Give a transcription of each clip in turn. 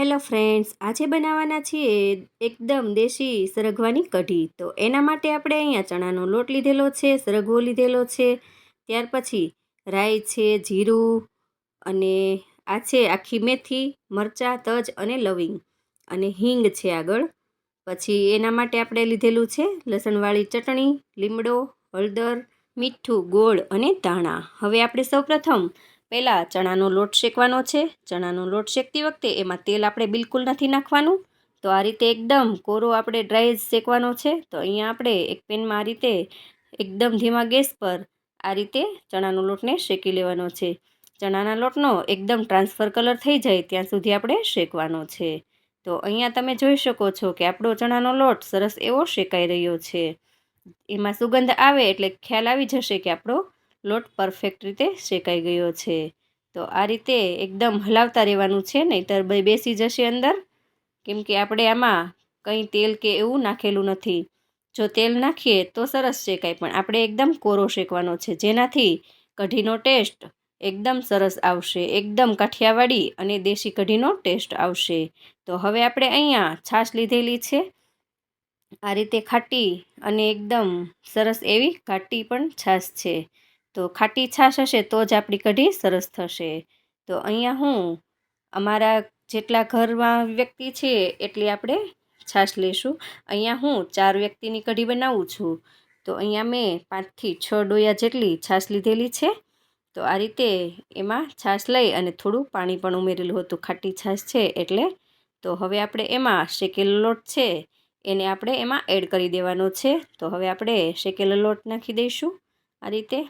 Hello friends, આજે બનાવવાના છીએ એકદમ દેશી સરગવાની કઢી. તો એના માટે આપણે અહીંયા ચણાનો લોટ લીધેલો છે, સરગવો લીધેલો છે, ત્યાર પછી રાઈ છે, જીરું અને આ છે આખી મેથી, મરચાં, તજ અને લવિંગ અને હિંગ છે આગળ. પછી એના માટે આપણે લીધેલું છે લસણવાળી ચટણી, લીમડો, હળદર, મીઠું, ગોળ અને ધાણા. હવે આપણે સૌપ્રથમ પહેલાં ચણાનો લોટ શેકવાનો છે. ચણાનો લોટ શેકતી વખતે એમાં તેલ આપણે બિલકુલ નથી નાખવાનું. તો આ રીતે એકદમ કોરો આપણે ડ્રાય શેકવાનો છે. તો અહીંયા આપણે એક પેનમાં આ રીતે એકદમ ધીમા ગેસ પર આ રીતે ચણાનો લોટને શેકી લેવાનો છે. ચણાના લોટનો એકદમ ટ્રાન્સફર કલર થઈ જાય ત્યાં સુધી આપણે શેકવાનો છે. તો અહીંયા તમે જોઈ શકો છો કે આપણો ચણાનો લોટ સરસ એવો શેકાઈ રહ્યો છે. એમાં સુગંધ આવે એટલે ખ્યાલ આવી જશે કે આપણો લોટ પરફેક્ટ રીતે શેકાઈ ગયો છે. તો આ રીતે એકદમ હલાવતા રહેવાનું છે, નહીંતર બેસી જશે અંદર. કેમ કે આપણે આમાં કંઈ તેલ કે એવું નાખેલું નથી. જો તેલ નાખીએ તો સરસ શેકાય, પણ આપણે એકદમ કોરો શેકવાનો છે. જેનાથી કઢીનો ટેસ્ટ એકદમ સરસ આવશે, એકદમ કાઠિયાવાડી અને દેશી કઢીનો ટેસ્ટ આવશે. તો હવે આપણે અહીંયા છાશ લીધેલી છે. આ રીતે ખાટી અને એકદમ સરસ એવી ઘાટી પણ છાશ છે. તો ખાટી છાશ હશે તો જ આપણી કઢી સરસ થશે. તો અહીંયા હું અમારા જેટલા ઘરમાં વ્યક્તિ છે એટલી આપણે છાશ લઈશું અહીંયા હું ચાર વ્યક્તિની કઢી બનાવું છું. તો અહીંયા મેં પાંચથી છ ડોયા જેટલી છાશ લીધેલી છે. તો આ રીતે એમાં છાશ લઈ અને થોડું પાણી પણ ઉમેરેલું હતું. ખાટી છાશ છે એટલે. તો હવે આપણે એમાં શેકેલો લોટ છે એને આપણે એમાં એડ કરી દેવાનો છે. તો હવે આપણે શેકેલો લોટ નાખી દઈશું. આ રીતે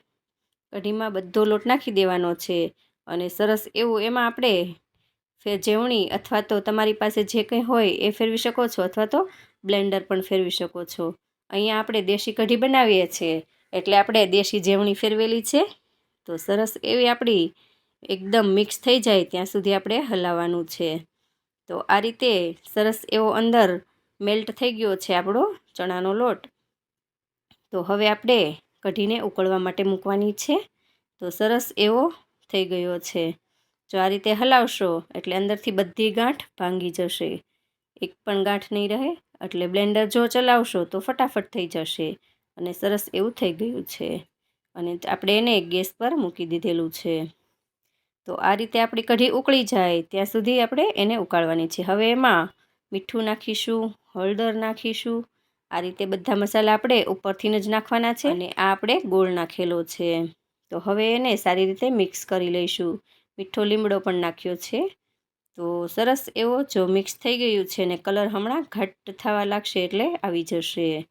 કઢીમાં બધો લોટ નાખી દેવાનો છે અને સરસ એવું એમાં આપણે ફેર જેવણી અથવા તો તમારી પાસે જે કંઈ હોય એ ફેરવી શકો છો અથવા તો બ્લેન્ડર પણ ફેરવી શકો છો. અહીંયા આપણે દેશી કઢી બનાવીએ છીએ એટલે આપણે દેશી જેવણી ફેરવેલી છે. તો સરસ એવી આપણી એકદમ મિક્સ થઈ જાય ત્યાં સુધી આપણે હલાવવાનું છે. તો આ રીતે સરસ એવો અંદર મેલ્ટ થઈ ગયો છે આપણો ચણાનો લોટ. તો હવે આપણે કઢીને ઉકળવા માટે મૂકવાની છે. તો સરસ એવો થઈ ગયો છે. જો આ રીતે હલાવશો એટલે અંદરથી બધી ગાંઠ ભાંગી જશે. એક પણ ગાંઠ નહીં રહે એટલે બ્લેન્ડર જો ચલાવશો તો ફટાફટ થઈ જશે અને સરસ એવું થઈ ગયું છે. અને આપણે એને ગેસ પર મૂકી દીધેલું છે. તો આ રીતે આપણી કઢી ઉકળી જાય ત્યાં સુધી આપણે એને ઉકાળવાની છે. હવે એમાં મીઠું નાખીશું, હળદર નાખીશું આ રીતે બધા મસાલા આપણે ઉપરથી જ નાખવાના છે અને આ આપણે ગોળ નાખેલો છે. તો હવે એને સારી રીતે મિક્સ કરી લઈશું. મીઠો લીમડો પણ નાખ્યો છે. તો સરસ એવો જો મિક્સ થઈ ગયું છે ને કલર હમણાં ઘટ્ટ થવા લાગશે એટલે આવી જશે.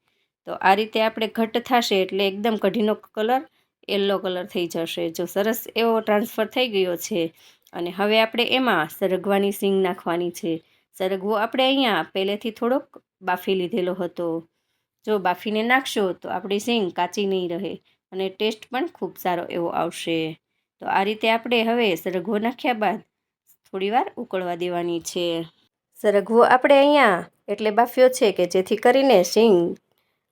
તો આ રીતે આપણે ઘટ્ટ થશે એટલે એકદમ કઢીનો કલર યલો કલર થઈ જશે. જો સરસ એવો ટ્રાન્સફર થઈ ગયો છે અને હવે આપણે એમાં સરગવાની સિંગ નાખવાની છે. સરગવો આપણે અહીંયા પહેલેથી થોડોક બાફી લીધેલો હતો. જો બાફીને નાખશો તો આપણી સિંગ કાચી નહીં રહે અને ટેસ્ટ પણ ખૂબ સારો એવો આવશે. તો આ રીતે આપણે હવે સરગવો નાખ્યા બાદ થોડીવાર ઉકળવા દેવાની છે. સરગવો આપણે અહીંયા એટલે બાફ્યો છે કે જેથી કરીને સિંગ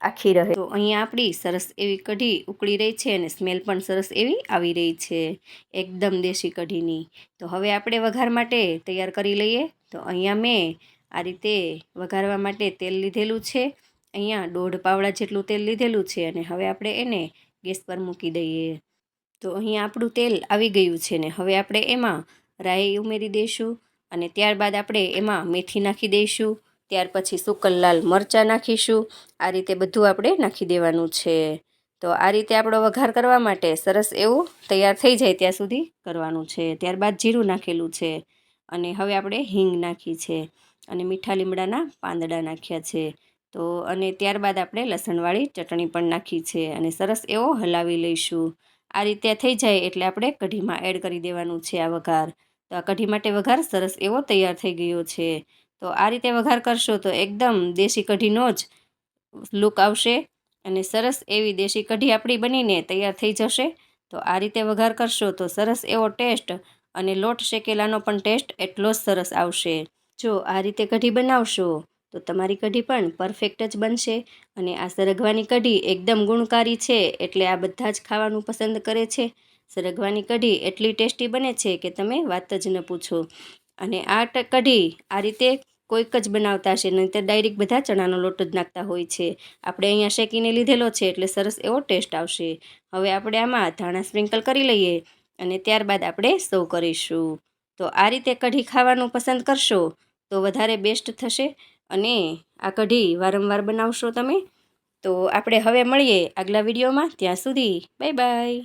આખી રહે. તો અહીંયા આપણી સરસ એવી કઢી ઉકળી રહી છે અને સ્મેલ પણ સરસ એવી આવી રહી છે. એકદમ દેશી કઢીની. તો હવે આપણે વઘાર માટે તૈયાર કરી લઈએ. તો અહીંયા મેં આ રીતે વઘારવા માટે તેલ લીધેલું છે. અહીંયા દોઢ પાવડા જેટલું તેલ લીધેલું છે અને હવે આપણે એને ગેસ પર મૂકી દઈએ. તો અહીંયા આપણું તેલ આવી ગયું છે ને હવે આપણે એમાં રાઈ ઉમેરી દઈશું અને ત્યારબાદ આપણે એમાં મેથી નાખી દઈશું. ત્યાર પછી સુકલ લાલ મરચાં નાખીશું. આ રીતે બધું આપણે નાખી દેવાનું છે. તો આ રીતે આપણો વઘાર કરવા માટે સરસ એવું તૈયાર થઈ જાય ત્યાં સુધી કરવાનું છે. ત્યારબાદ જીરું નાખેલું છે. અને હવે આપણે હિંગ નાખી છે અને મીઠા લીમડાના પાંદડા નાખ્યા છે. તો અને ત્યારબાદ આપણે લસણવાળી ચટણી પણ નાખી છે અને સરસ એવો હલાવી લઈશું. આ રીતે થઈ જાય એટલે આપણે કઢીમાં એડ કરી દેવાનું છે આ વઘાર. તો આ કઢી માટે વઘાર સરસ એવો તૈયાર થઈ ગયો છે. તો આ રીતે વઘાર કરશો તો એકદમ દેશી કઢીનો જ લુક આવશે અને સરસ એવી દેશી કઢી આપણી બનીને તૈયાર થઈ જશે. તો આ રીતે વઘાર કરશો તો સરસ એવો ટેસ્ટ અને લોટ શેકેલાનો પણ ટેસ્ટ એટલો જ સરસ આવશે. જો આ રીતે કઢી બનાવશો, તો તમારી કઢી પણ પરફેક્ટ જ બનશે અને આ સરગવાની કઢી એકદમ ગુણકારી છે એટલે આ બધા જ ખાવાનું પસંદ કરે છે. સરગવાની કઢી એટલી ટેસ્ટી બને છે કે તમે વાત જ ન પૂછો. અને આ કઢી આ રીતે કોઈક જ બનાવતા હશે નહીં તો ડાયરેક્ટ બધા ચણાનો લોટ જ નાખતા હોય છે. આપણે અહીંયા શેકીને લીધેલો છે એટલે સરસ એવો ટેસ્ટ આવશે. હવે આપણે આમાં ધાણા સ્પ્રિંકલ કરી લઈએ. અને ત્યારબાદ આપણે સર્વ કરીશું. તો આ રીતે કઢી ખાવાનું પસંદ કરશો તો વધારે બેસ્ટ થશે અને આ કઢી વારંવાર બનાવશો તમે. તો આપણે હવે મળીએ આગલા વિડીયોમાં. ત્યાં સુધી બાય બાય